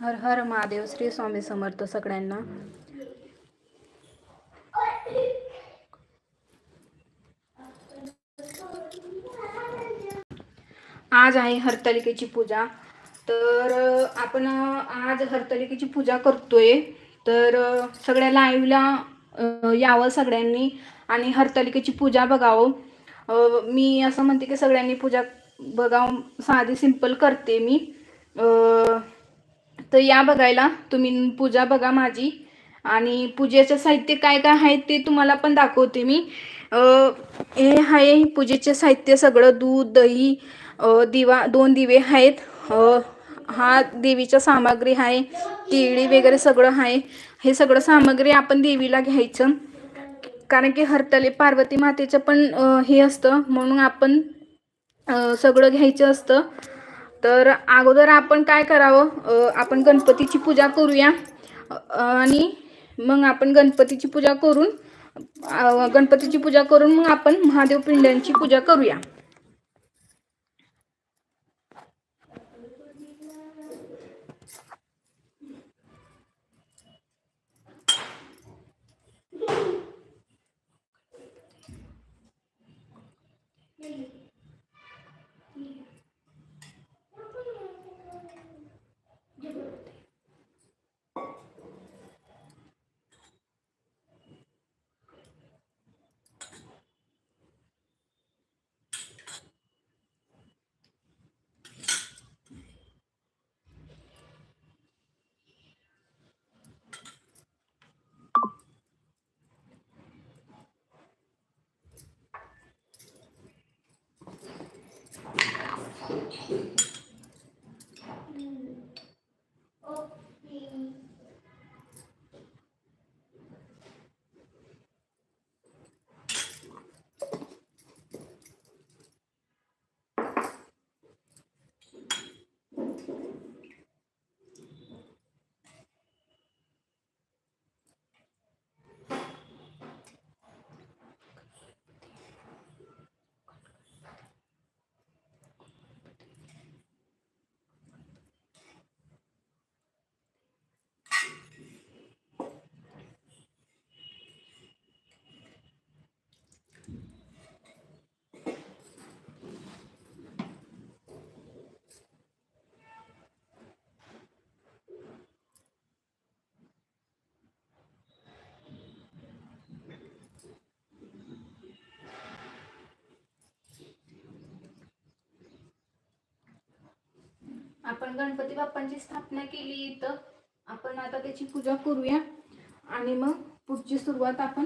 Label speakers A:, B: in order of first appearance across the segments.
A: हर हर महादेव श्री स्वामी समर्थ सगळ्यांना. आज आहे हरतालिकेची पूजा. तर आपण आज हरतालिकेची पूजा करतोय. तर सगळ्या लाईव्हला यावं सगळ्यांनी आणि हरतालिकेची पूजा बघावं. मी असं म्हणते की सगळ्यांनी पूजा बघावं. साधी सिंपल करते मी. तर या बघायला तुम्ही पूजा बघा माझी. आणि पूजेचं साहित्य काय काय आहे ते तुम्हाला पण दाखवते मी. हे आहे पूजेचे साहित्य सगळं दूध दही दिवा दोन दिवे आहेत. हा देवीच्या सामग्री आहे केळी वगैरे सगळं आहे. हे सगळं सामग्री आपण देवीला घ्यायचं. कारण की हरतले पार्वती मातेचं पण हे असतं. म्हणून आपण सगळं घ्यायचं असतं. तर अगोदर आपण काय करावं? आपण गणपतीची पूजा करूया. आणि मग आपण गणपतीची पूजा करून गणपतीची पूजा करून मग आपण महादेव पिंड्यांची पूजा करूया. आपण गणपती बाप्पांची स्थापना केली इथं. आपण आता त्याची पूजा करूया आणि मग पुढची सुरुवात आपण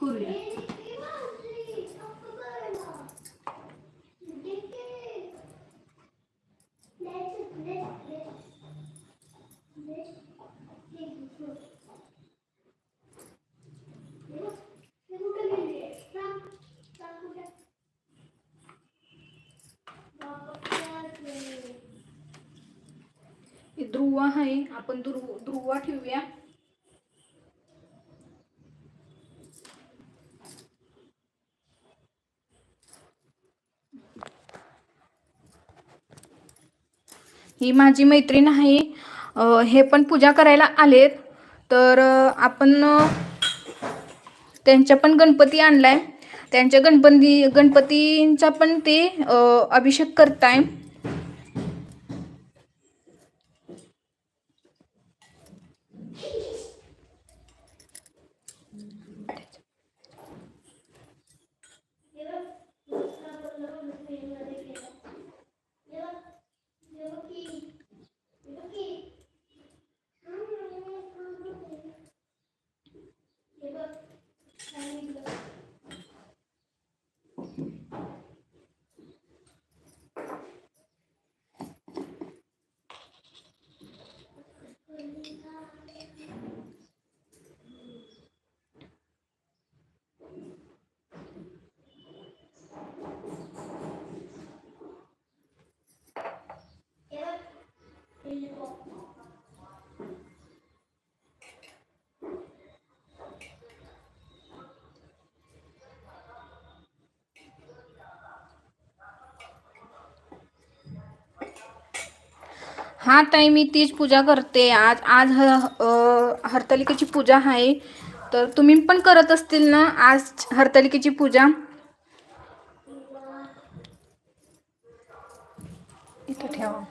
A: करूया हे ध्रुव आहे आपण ध्रुव ध्रुवा ठेवूया ही माझी मैत्रीण आहे. हे पण पूजा करायला आलेत. तर आपण त्यांच्या पण गणपती आणलाय. त्यांच्या गणपती गणपतींचा पण ते अभिषेक करताय. हा ताई मी तीच पूजा करते. आज आज ह हरतालिकेची पूजा आहे. तर तुम्ही पण करत असतील ना आज हरतालिकेची पूजा? इथं ठेवा.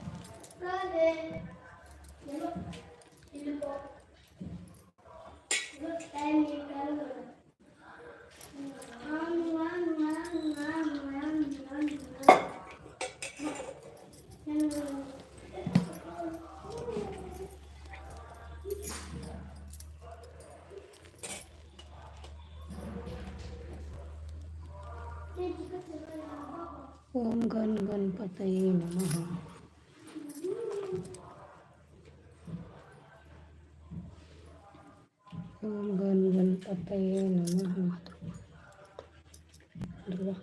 B: ओम गण गणपतये नमः ओम गण गणपतये नमः दुर्गा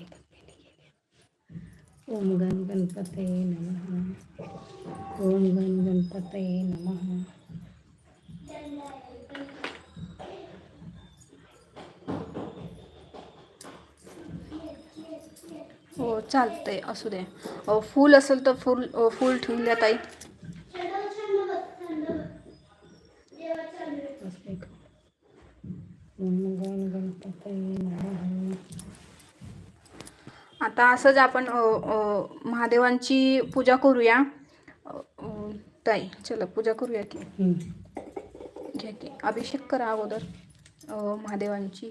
B: एकच पेटी गेली. ओम गण गणपतये नमः ओम गण गणपतये नमः
A: हो चालतंय असू दे. फूल असेल तर फूल फूल ठेवून द्या ताई. आता असंच आपण महादेवांची पूजा करूया. ताई चला पूजा करूया की. घ्या की. अभिषेक करा अगोदर महादेवांची.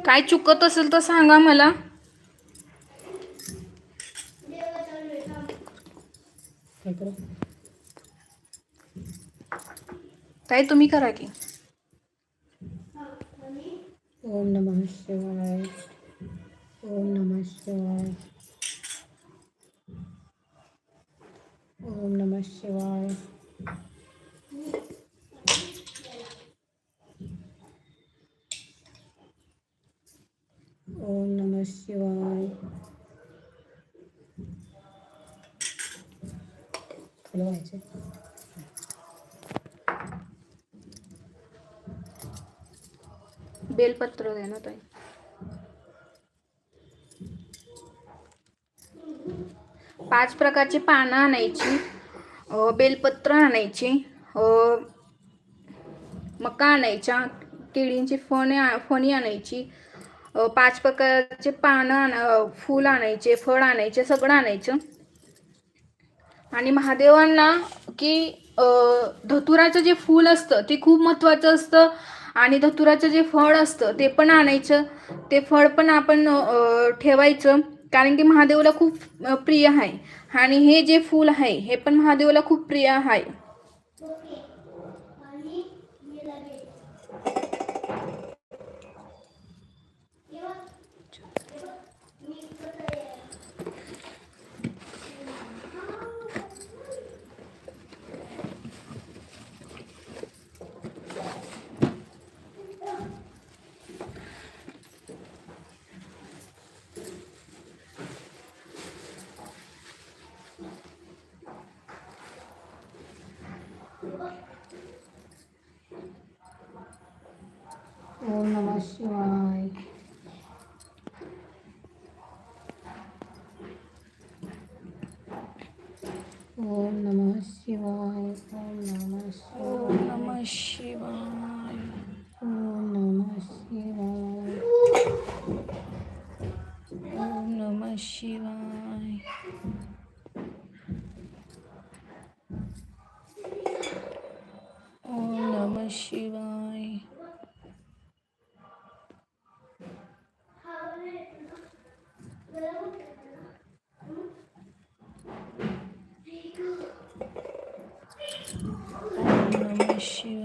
A: काय चुकत असेल तर सांगा मला.
B: काय
A: तुम्ही करा की.
B: ओम नमः शिवाय. ओम नमः शिवाय. ओम नमः शिवाय. ओम नम शिवाय.
A: बेलपत्र द्या ना ताई. पाच प्रकारची पानं आणायची बेलपत्र आणायची मका आणायच्या केळींची फणे फणी आणायची पाच प्रकारचे पानं आण फूल आणायचे फळ आणायचे सगळं आणायचं. आणि महादेवांना की धतुराचं जे फूल असतं ते खूप महत्त्वाचं असतं. आणि धतुराचं जे फळ असतं ते पण आणायचं. ते फळ पण आपण ठेवायचं. कारण की महादेवाला खूप प्रिय आहे. आणि हे जे फूल आहे हे पण महादेवाला खूप प्रिय आहे.
B: ओम
A: shoot.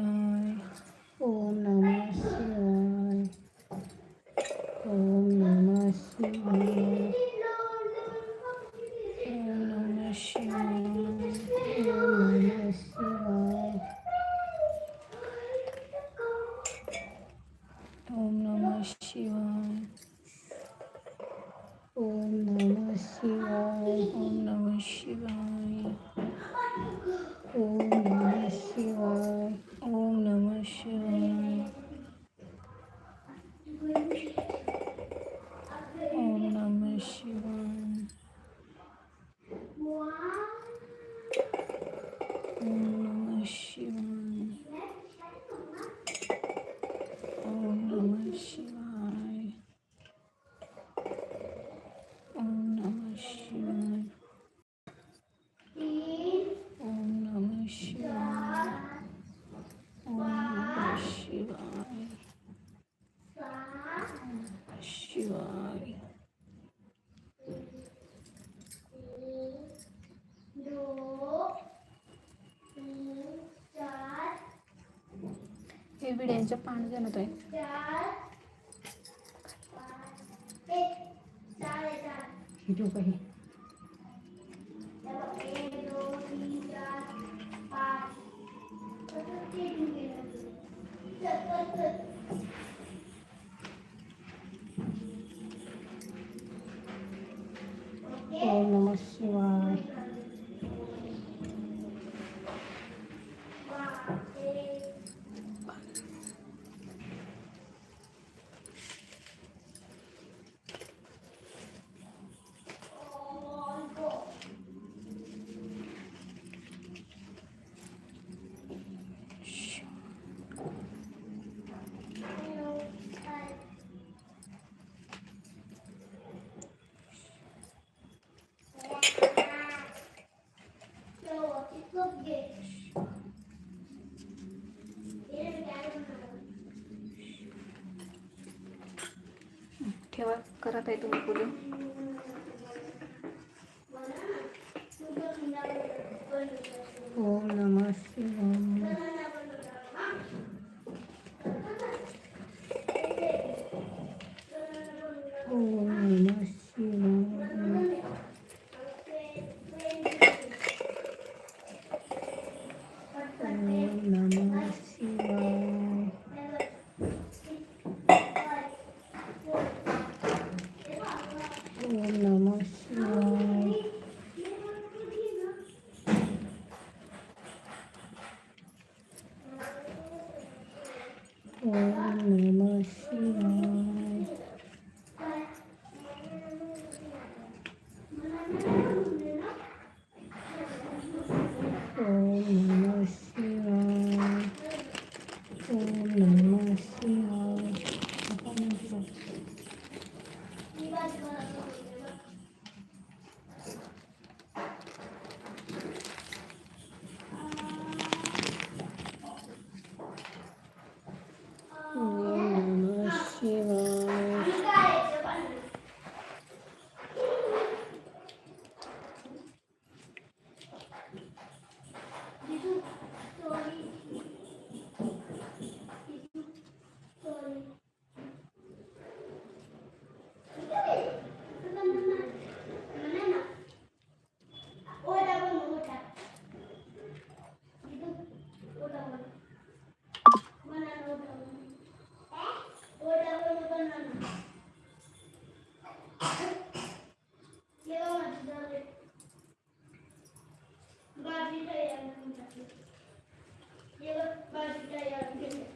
A: बिड्यांच्या पान जाणत आहे
C: जो काही ओम কথাই তুমি বলো। Yılın başka yardımcı.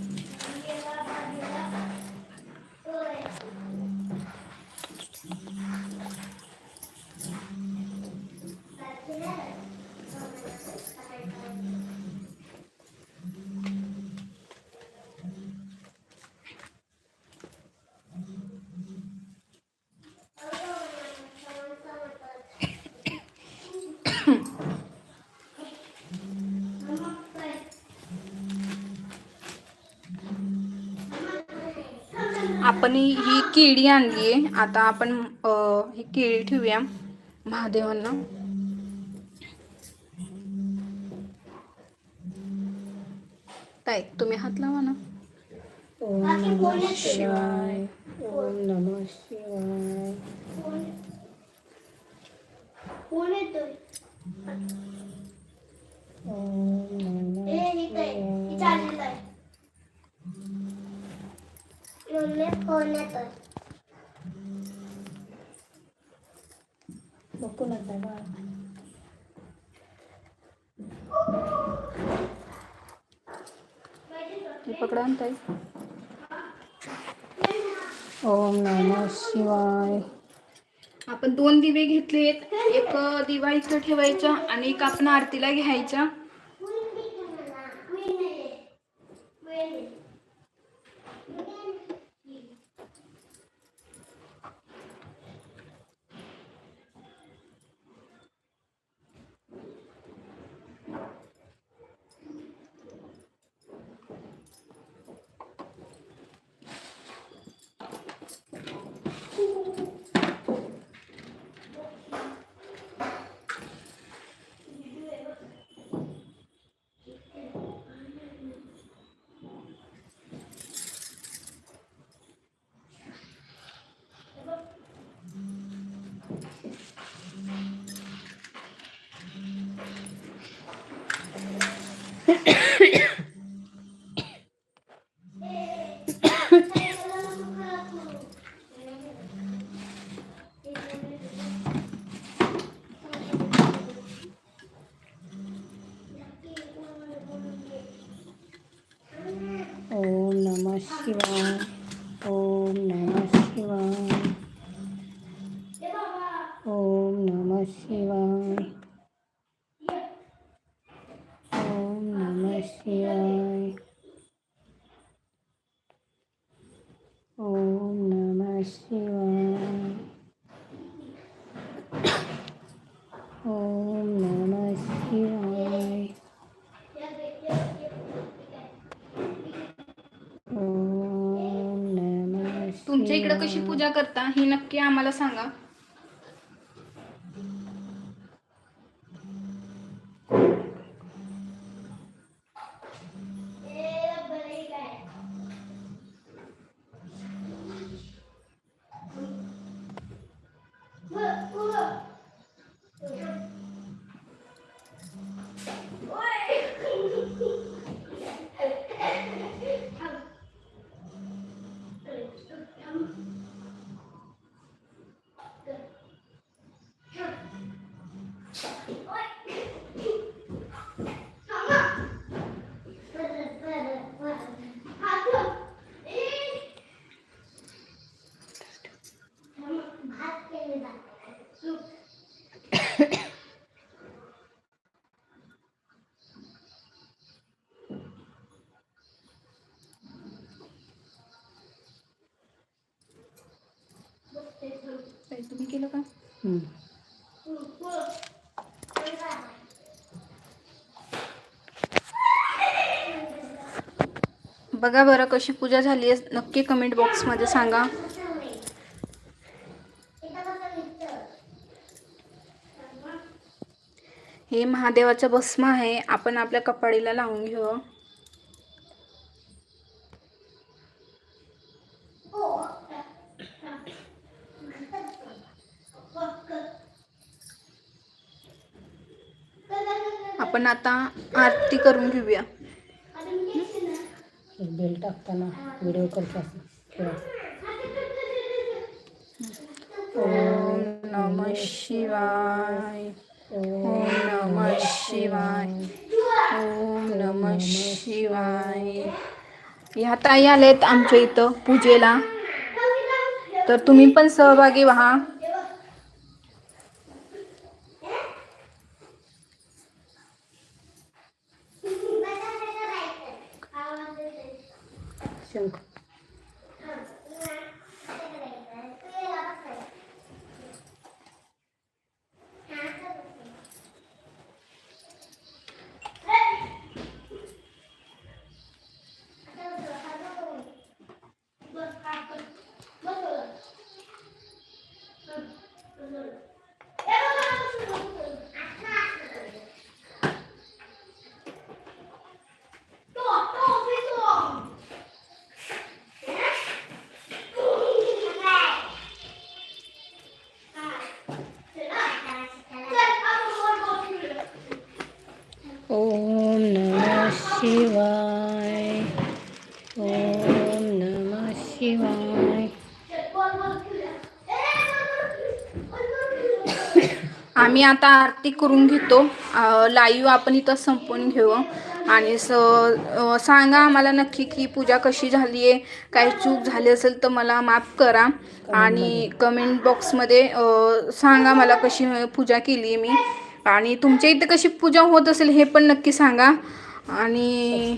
A: आपण ही केळी आणली आहे. आता आपण ही केळी ठेवूया महादेवांना. ताई तुम्ही हात लावा ना
C: ओम नमः शिवाय ओम नमः शिवाय
B: कोण येतोय
C: ओम नमः
B: ए इथे ही चाललेलं आहे मम्मी फोन येतोय
C: बघू नका बा
A: पकडा ताई.
C: ओम नमः शिवाय.
A: आपण दोन दिवे घेतलेत. एक दिवा इथं ठेवायचा आणि एक आपण आरतीला घ्यायचा.
C: ओम नमः शिवाय ओम नमः शिवाय ओम नमः शिवाय ओम नमः शिवाय ओम नमः शिवाय ओम नमः शिवाय ओम नमः
A: तुमच्या इकडे कशी
C: शिवाय.
A: पूजा करता ही नक्की आम्हाला सांगा
B: भात केलेला सूप
A: ताई, तुम्ही केलं का
C: हम्म.
A: बघा बरं कशी पूजा झाली आहे. नक्की कमेंट बॉक्समध्ये सांगा. हे महादेवाचं भस्म आहे. आपण आपल्या कपाळीला लावून घेऊ. आपण आता आरती करून घेऊया.
C: बेल टाकताना व्हिडिओ करतो असं
A: ओम नम शिवाय. ओम नम शिवाय. ओम नम शिवाय. ह्या ताई आलेत आमच्या इथं पूजेला. तर तुम्ही पण सहभागी व्हा
C: शंख ओम नमः शिवाय ओम नमः शिवाय
A: आम्ही आता आरती करून घेतो. लाईव्ह आपण इथं संपवून घेऊ. आणि स सांगा आम्हाला नक्की की पूजा कशी झाली आहे काही चूक झाली असेल तर मला माफ करा. आणि कमेंट बॉक्समध्ये सांगा मला कशी पूजा केली आहे मी. आणि तुमच्या इथे कशी पूजा होत असेल हे पण नक्की सांगा. आणि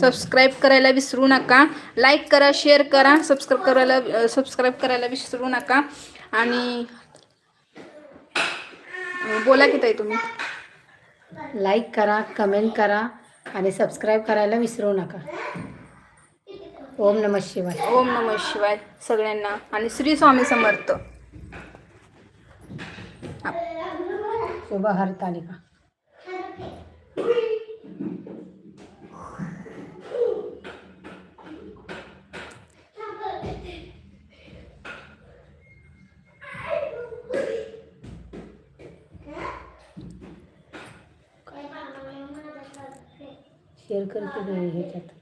C: सबस्क्राईब
A: करायला विसरू नका. लाईक करा शेअर करा. सबस्क्राईब करायला सबस्क्राईब करायला विसरू नका. आणि बोला की ताई तुम्ही.
C: लाईक करा कमेंट करा आणि सबस्क्राईब करायला विसरू नका. ओम नमः शिवाय.
A: ओम नम शिवाय सगळ्यांना आणि श्री स्वामी समर्थ.
C: शुभ हरतालिका शेअर करते ह्याच्यात.